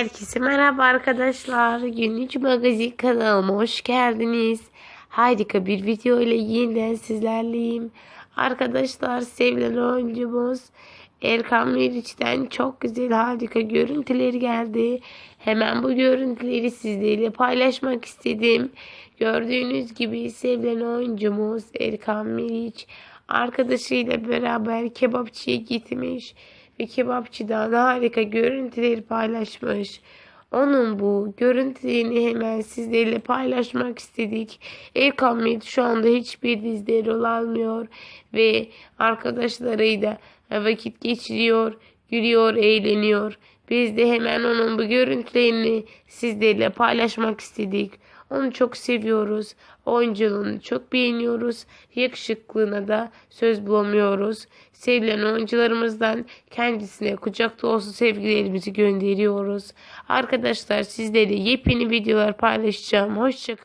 Herkese merhaba arkadaşlar. Günlük magazin kanalıma hoş geldiniz. Harika bir video ile yeniden sizlerleyim. Arkadaşlar sevilen oyuncumuz Erkan Meriç'ten çok güzel harika görüntüler geldi. Hemen bu görüntüleri sizlerle paylaşmak istedim. Gördüğünüz gibi sevilen oyuncumuz Erkan Meriç arkadaşıyla beraber kebapçıya gitmiş ve kebapçıdan harika görüntüleri paylaşmış. Onun bu görüntülerini hemen sizlerle paylaşmak istedik. Erkan Meriç şu anda hiçbir dizide rol almıyor ve arkadaşlarıyla vakit geçiriyor, gülüyor, eğleniyor. Biz de hemen onun bu görüntülerini sizlerle paylaşmak istedik. Onu çok seviyoruz. Oyunculuğunu çok beğeniyoruz. Yakışıklığına da söz bulamıyoruz. Sevilen oyuncularımızdan kendisine kucak dolusu sevgilerimizi gönderiyoruz. Arkadaşlar sizlerle yepyeni videolar paylaşacağım. Hoşçakalın.